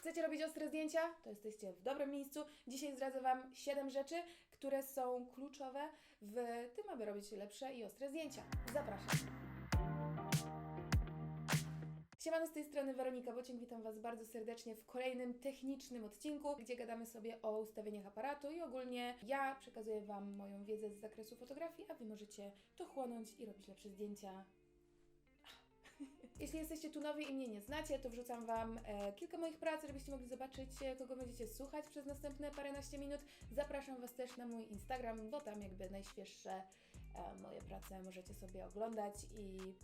Chcecie robić ostre zdjęcia? To jesteście w dobrym miejscu. Dzisiaj zdradzę Wam 7 rzeczy, które są kluczowe w tym, aby robić lepsze i ostre zdjęcia. Zapraszam. Siemano, z tej strony Weronika Bociek, witam Was bardzo serdecznie w kolejnym technicznym odcinku, gdzie gadamy sobie o ustawieniach aparatu i ogólnie ja przekazuję Wam moją wiedzę z zakresu fotografii, a Wy możecie to chłonąć i robić lepsze zdjęcia jeśli jesteście tu nowi i mnie nie znacie, to wrzucam Wam e, kilka moich prac, żebyście mogli zobaczyć, e, kogo będziecie słuchać przez następne paręnaście minut. Zapraszam Was też na mój Instagram, bo tam jakby najświeższe e, moje prace możecie sobie oglądać i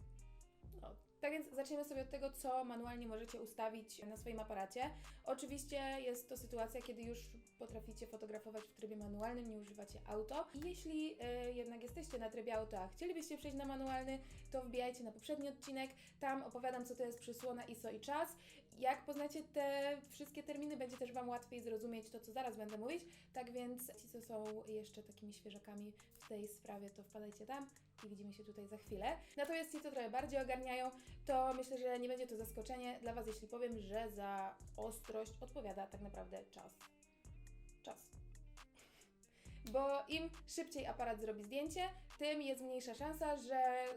no, tak więc zaczniemy sobie od tego, co manualnie możecie ustawić na swoim aparacie. Oczywiście jest to sytuacja, kiedy już potraficie fotografować w trybie manualnym, nie używacie auto. Jeśli y, jednak jesteście na trybie auto, a chcielibyście przejść na manualny, to wbijajcie na poprzedni odcinek. Tam opowiadam, co to jest przysłona ISO i czas. Jak poznacie te wszystkie terminy, będzie też Wam łatwiej zrozumieć to, co zaraz będę mówić. Tak więc ci, co są jeszcze takimi świeżakami w tej sprawie, to wpadajcie tam i widzimy się tutaj za chwilę. Natomiast ci, co trochę bardziej ogarniają, to myślę, że nie będzie to zaskoczenie dla Was, jeśli powiem, że za ostrość odpowiada tak naprawdę czas. Czas. Bo im szybciej aparat zrobi zdjęcie, tym jest mniejsza szansa, że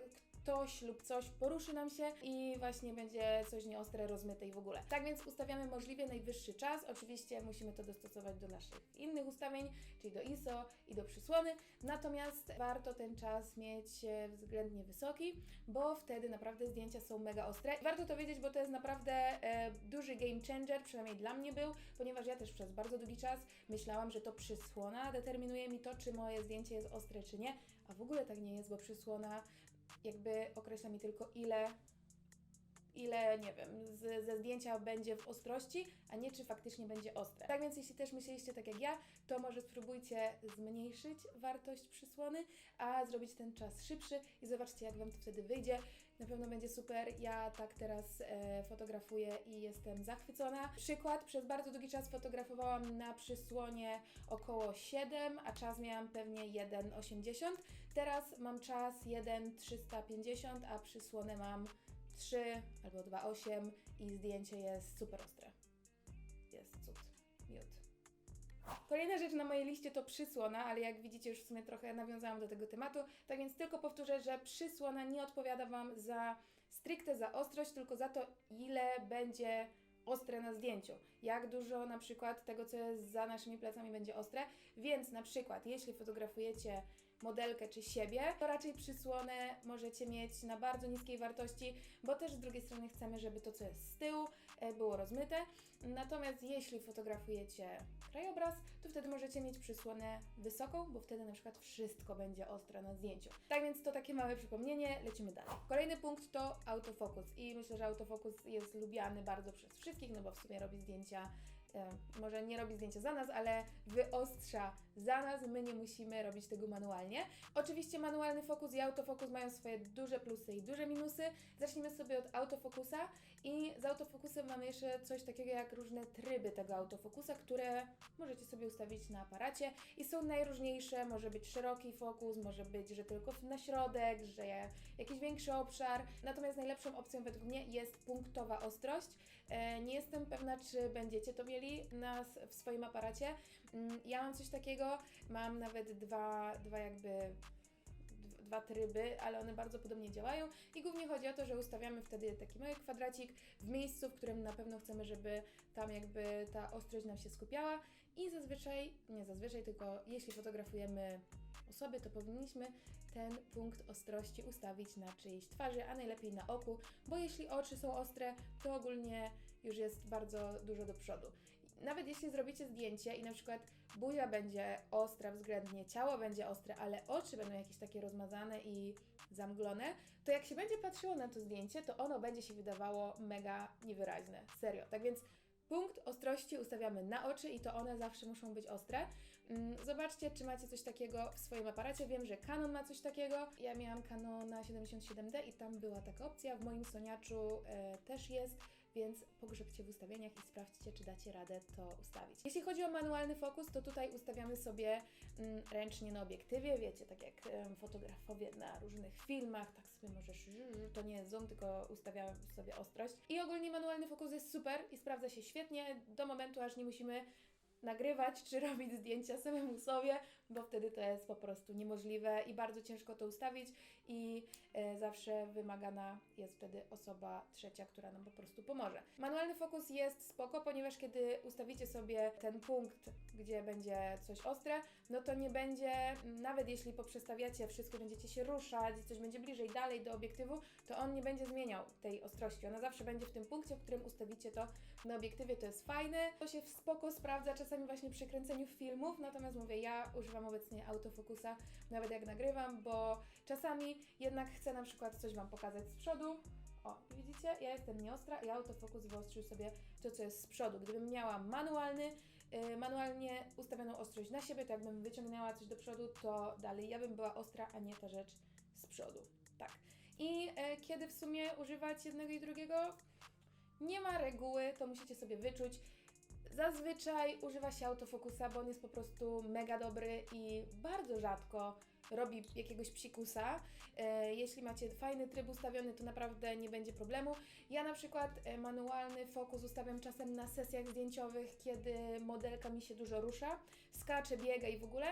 ktoś lub coś poruszy nam się i właśnie będzie coś nieostre, rozmyte i w ogóle. Tak więc ustawiamy możliwie najwyższy czas. Oczywiście musimy to dostosować do naszych innych ustawień, czyli do ISO i do przysłony. Natomiast warto ten czas mieć e, względnie wysoki, bo wtedy naprawdę zdjęcia są mega ostre. Warto to wiedzieć, bo to jest naprawdę e, duży game changer, przynajmniej dla mnie był, ponieważ ja też przez bardzo długi czas myślałam, że to przysłona determinuje mi to, czy moje zdjęcie jest ostre, czy nie, a w ogóle tak nie jest, bo przysłona jakby określa mi tylko ile, ile, nie wiem, z, ze zdjęcia będzie w ostrości, a nie czy faktycznie będzie ostre. Tak więc jeśli też myśleliście tak jak ja, to może spróbujcie zmniejszyć wartość przysłony, a zrobić ten czas szybszy i zobaczcie jak Wam to wtedy wyjdzie. Na pewno będzie super. Ja tak teraz e, fotografuję i jestem zachwycona. Przykład, przez bardzo długi czas fotografowałam na przysłonie około 7, a czas miałam pewnie 1,80. Teraz mam czas 1,350, a przysłonę mam 3 albo 2,8 i zdjęcie jest super ostre. Jest cud. Miód. Kolejna rzecz na mojej liście to przysłona, ale jak widzicie już w sumie trochę nawiązałam do tego tematu, tak więc tylko powtórzę, że przysłona nie odpowiada Wam za stricte za ostrość, tylko za to, ile będzie ostre na zdjęciu. Jak dużo na przykład tego, co jest za naszymi plecami będzie ostre. Więc na przykład, jeśli fotografujecie modelkę czy siebie, to raczej przysłonę możecie mieć na bardzo niskiej wartości, bo też z drugiej strony chcemy, żeby to, co jest z tyłu, e, było rozmyte. Natomiast jeśli fotografujecie krajobraz, to wtedy możecie mieć przysłonę wysoką, bo wtedy na przykład wszystko będzie ostre na zdjęciu. Tak więc to takie małe przypomnienie, lecimy dalej. Kolejny punkt to autofokus i myślę, że autofokus jest lubiany bardzo przez wszystkich, no bo w sumie robi zdjęcia e, może nie robi zdjęcia za nas, ale wyostrza za nas. My nie musimy robić tego manualnie. Oczywiście manualny fokus i autofokus mają swoje duże plusy i duże minusy. Zacznijmy sobie od autofokusa i z autofokusem mamy jeszcze coś takiego jak różne tryby tego autofokusa, które możecie sobie ustawić na aparacie i są najróżniejsze. Może być szeroki fokus, może być, że tylko na środek, że jakiś większy obszar. Natomiast najlepszą opcją według mnie jest punktowa ostrość. E, nie jestem pewna, czy będziecie to mieli na, w swoim aparacie. Mm, Ja mam coś takiego, mam nawet dwa, dwa jakby dwa tryby, ale one bardzo podobnie działają i głównie chodzi o to, że ustawiamy wtedy taki mały kwadracik w miejscu, w którym na pewno chcemy, żeby tam jakby ta ostrość nam się skupiała i zazwyczaj, nie zazwyczaj, tylko jeśli fotografujemy osoby, to powinniśmy ten punkt ostrości ustawić na czyjejś twarzy, a najlepiej na oku, bo jeśli oczy są ostre, to ogólnie już jest bardzo dużo do przodu. Nawet jeśli zrobicie zdjęcie i na przykład buzia będzie ostra względnie, ciało będzie ostre, ale oczy będą jakieś takie rozmazane i zamglone, to jak się będzie patrzyło na to zdjęcie, to ono będzie się wydawało mega niewyraźne. Serio. Tak więc Punkt ostrości ustawiamy na oczy i to one zawsze muszą być ostre. Mm, Zobaczcie, czy macie coś takiego w swoim aparacie. Wiem, że Canon ma coś takiego. Ja miałam Canona 77D i tam była taka opcja. W moim Soniaczu e, też jest. Więc pogrzebcie w ustawieniach i sprawdźcie, czy dacie radę to ustawić. Jeśli chodzi o manualny fokus, to tutaj ustawiamy sobie mm, ręcznie na obiektywie, wiecie, tak jak em, fotografowie na różnych filmach, tak sobie możesz, to nie zoom, tylko ustawiamy sobie ostrość. I ogólnie manualny fokus jest super i sprawdza się świetnie do momentu, aż nie musimy nagrywać czy robić zdjęcia samemu sobie, bo wtedy to jest po prostu niemożliwe i bardzo ciężko to ustawić i e, zawsze wymagana jest wtedy osoba trzecia, która nam po prostu pomoże. Manualny fokus jest spoko, ponieważ kiedy ustawicie sobie ten punkt, gdzie będzie coś ostre, no to nie będzie, nawet jeśli poprzestawiacie wszystko, będziecie się ruszać, coś będzie bliżej, dalej do obiektywu, to on nie będzie zmieniał tej ostrości. Ona zawsze będzie w tym punkcie, w którym ustawicie to na obiektywie, to jest fajne. To się spoko sprawdza czasami właśnie przy kręceniu filmów, natomiast mówię, ja używam obecnie autofokusa, nawet jak nagrywam, bo czasami jednak chcę na przykład coś Wam pokazać z przodu. O, widzicie? Ja jestem nieostra i autofokus wyostrzył sobie to, co jest z przodu. Gdybym miała manualny, yy, manualnie ustawioną ostrość na siebie, to jakbym wyciągnęła coś do przodu, to dalej ja bym była ostra, a nie ta rzecz z przodu. Tak. I e, kiedy w sumie używać jednego i drugiego? Nie ma reguły, to musicie sobie wyczuć. Zazwyczaj używa się autofokusa, bo on jest po prostu mega dobry i bardzo rzadko robi jakiegoś psikusa. E, jeśli macie fajny tryb ustawiony, to naprawdę nie będzie problemu. Ja na przykład e, manualny fokus ustawiam czasem na sesjach zdjęciowych, kiedy modelka mi się dużo rusza, skacze, biega i w ogóle.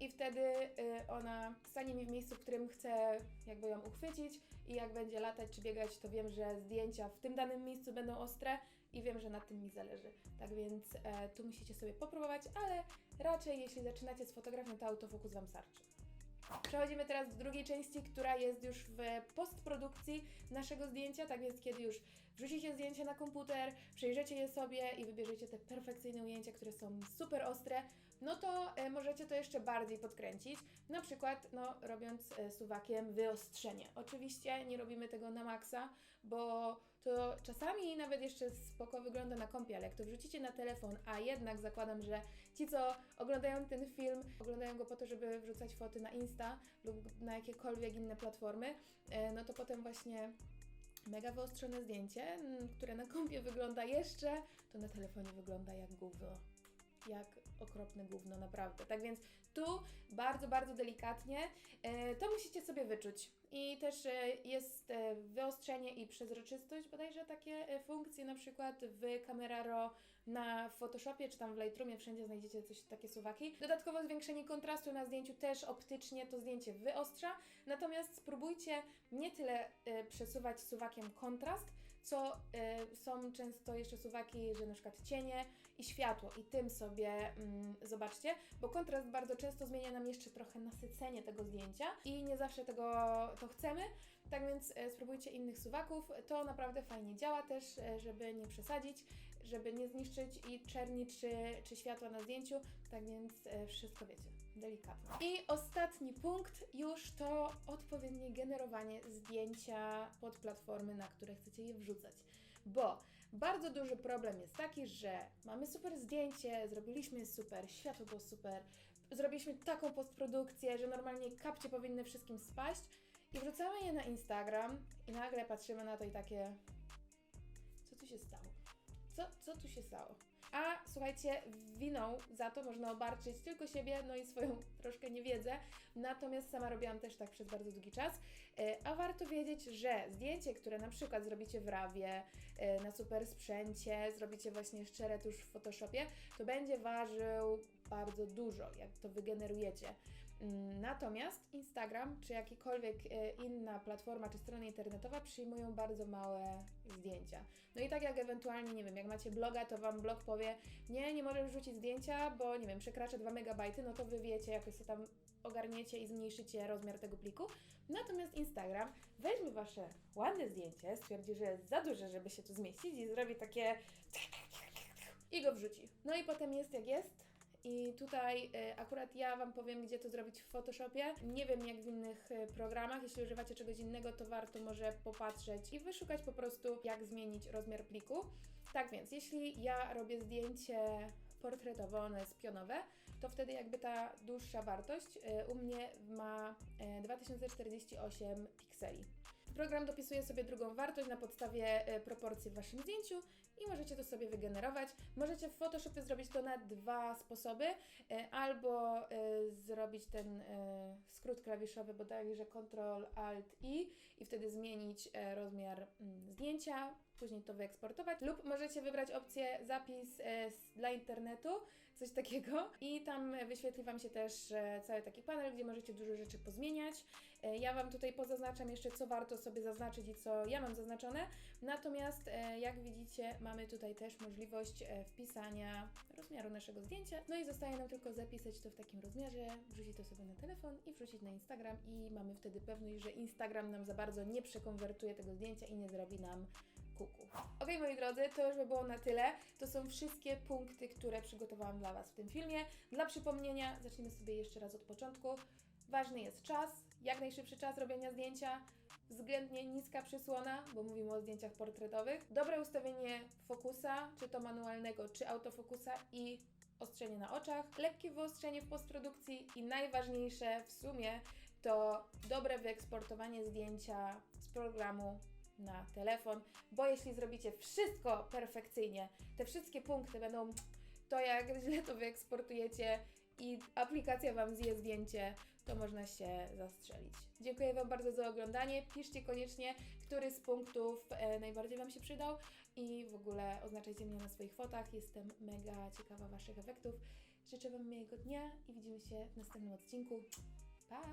I wtedy y, ona stanie mi w miejscu, w którym chcę jakby ją uchwycić i jak będzie latać czy biegać, to wiem, że zdjęcia w tym danym miejscu będą ostre i wiem, że na tym mi zależy. Tak więc e, tu musicie sobie popróbować, ale raczej jeśli zaczynacie z fotografią, to autofokus Wam starczy. Przechodzimy teraz do drugiej części, która jest już w postprodukcji naszego zdjęcia, tak więc kiedy już wrzucicie zdjęcie na komputer, przejrzycie je sobie i wybierzecie te perfekcyjne ujęcia, które są super ostre, no to e, możecie to jeszcze bardziej podkręcić, na przykład no, robiąc e, suwakiem wyostrzenie. Oczywiście nie robimy tego na maksa, bo to czasami nawet jeszcze spoko wygląda na kompie, ale jak to wrzucicie na telefon, a jednak zakładam, że ci, co oglądają ten film, oglądają go po to, żeby wrzucać foty na Insta lub na jakiekolwiek inne platformy, e, no to potem właśnie mega wyostrzone zdjęcie, które na kompie wygląda jeszcze, to na telefonie wygląda jak gówno. Jak okropne gówno, naprawdę. Tak więc tu bardzo, bardzo delikatnie e, to musicie sobie wyczuć. I też e, jest e, wyostrzenie i przezroczystość, bodajże takie e, funkcje, na przykład w Camera Raw na Photoshopie czy tam w Lightroomie, wszędzie znajdziecie coś takie suwaki. Dodatkowo zwiększenie kontrastu na zdjęciu też optycznie to zdjęcie wyostrza, natomiast spróbujcie nie tyle e, przesuwać suwakiem kontrast, co e, są często jeszcze suwaki, że na przykład cienie i światło i tym sobie mm, zobaczcie, bo kontrast bardzo często zmienia nam jeszcze trochę nasycenie tego zdjęcia i nie zawsze tego to chcemy, tak więc e, spróbujcie innych suwaków, to naprawdę fajnie działa też, e, żeby nie przesadzić, żeby nie zniszczyć i czerni czy, czy światła na zdjęciu, tak więc e, wszystko wiecie, delikatnie. I ostatni punkt już to odpowiednie generowanie zdjęcia pod platformy, na które chcecie je wrzucać, bo bardzo duży problem jest taki, że mamy super zdjęcie, zrobiliśmy super, światło było super, zrobiliśmy taką postprodukcję, że normalnie kapcie powinny wszystkim spaść i wrzucamy je na Instagram i nagle patrzymy na to i takie co tu się stało? Co, co tu się stało? A słuchajcie, winą za to można obarczyć tylko siebie, no i swoją troszkę niewiedzę. Natomiast sama robiłam też tak przez bardzo długi czas. E, A warto wiedzieć, że zdjęcie, które na przykład zrobicie w Rawie, e, na super sprzęcie, zrobicie właśnie szczere tuż w Photoshopie, to będzie ważył bardzo dużo, jak to wygenerujecie. Natomiast Instagram czy jakikolwiek e, inna platforma czy strona internetowa przyjmują bardzo małe zdjęcia. No i tak jak ewentualnie, nie wiem, jak macie bloga, to Wam blog powie, nie, nie możesz wrzucić zdjęcia, bo nie wiem, przekracza 2 MB, no to Wy wiecie, jakoś sobie tam ogarniecie i zmniejszycie rozmiar tego pliku. Natomiast Instagram weźmie Wasze ładne zdjęcie, stwierdzi, że jest za duże, żeby się tu zmieścić i zrobi takie i go wrzuci. No i potem jest jak jest. I tutaj e, akurat ja Wam powiem, gdzie to zrobić w Photoshopie. Nie wiem jak w innych e, programach. Jeśli używacie czegoś innego, to warto może popatrzeć i wyszukać po prostu, jak zmienić rozmiar pliku. Tak więc, jeśli ja robię zdjęcie portretowe, ono jest pionowe, to wtedy jakby ta dłuższa wartość e, u mnie ma e, 2048 pikseli. Program dopisuje sobie drugą wartość na podstawie proporcji w Waszym zdjęciu i możecie to sobie wygenerować. Możecie w Photoshopie zrobić to na dwa sposoby, e, albo e, zrobić ten e, skrót klawiszowy bodajże Ctrl Alt I i wtedy zmienić rozmiar mm, zdjęcia, później to wyeksportować, lub możecie wybrać opcję zapis e, dla internetu, coś takiego i tam wyświetli Wam się też e, cały taki panel, gdzie możecie dużo rzeczy pozmieniać. E, Ja Wam tutaj pozaznaczam jeszcze, co warto sobie zaznaczyć i co ja mam zaznaczone. Natomiast, jak widzicie, mamy tutaj też możliwość wpisania rozmiaru naszego zdjęcia. No i zostaje nam tylko zapisać to w takim rozmiarze, wrzucić to sobie na telefon i wrzucić na Instagram i mamy wtedy pewność, że Instagram nam za bardzo nie przekonwertuje tego zdjęcia i nie zrobi nam kuku. Ok, moi drodzy, to już by było na tyle. To są wszystkie punkty, które przygotowałam dla Was w tym filmie. Dla przypomnienia, zacznijmy sobie jeszcze raz od początku. Ważny jest czas, jak najszybszy czas robienia zdjęcia, względnie niska przysłona, bo mówimy o zdjęciach portretowych, dobre ustawienie fokusa, czy to manualnego, czy autofokusa i ostrzenie na oczach, lekkie wyostrzenie w postprodukcji i najważniejsze w sumie to dobre wyeksportowanie zdjęcia z programu na telefon, bo jeśli zrobicie wszystko perfekcyjnie, te wszystkie punkty będą to jak źle to wyeksportujecie i aplikacja Wam zje zdjęcie, to można się zastrzelić. Dziękuję Wam bardzo za oglądanie. Piszcie koniecznie, który z punktów e, najbardziej Wam się przydał i w ogóle oznaczajcie mnie na swoich fotach. Jestem mega ciekawa Waszych efektów. Życzę Wam miłego dnia i widzimy się w następnym odcinku. Pa!